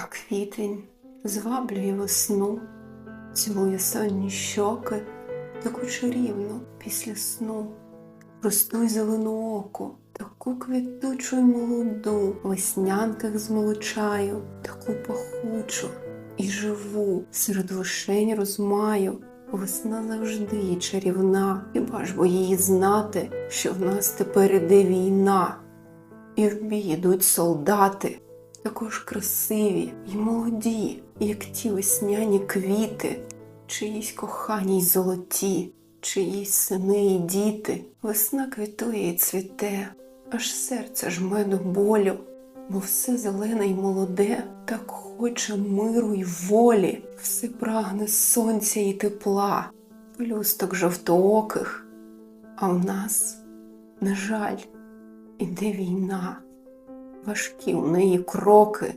А квітень зваблює весну, цілує сонні щоки, таку чарівну після сну. Ростуй зелену оку, таку квітучу й молоду, в веснянках змолочаю, таку пахучу і живу, серед вишень розмаю. Весна завжди чарівна, хіба ж бо її знати, що в нас тепер іде війна, і в бій ідуть солдати, також красиві й молоді, як ті весняні квіти, чиїсь кохані й золоті, чиїсь сини й діти. Весна квітує і цвіте, аж серце жме до болю, бо все зелене й молоде, так хоче миру й волі, все прагне сонця і тепла, пелюсток жовтооких, а в нас, на жаль, іде війна, важкі у неї кроки,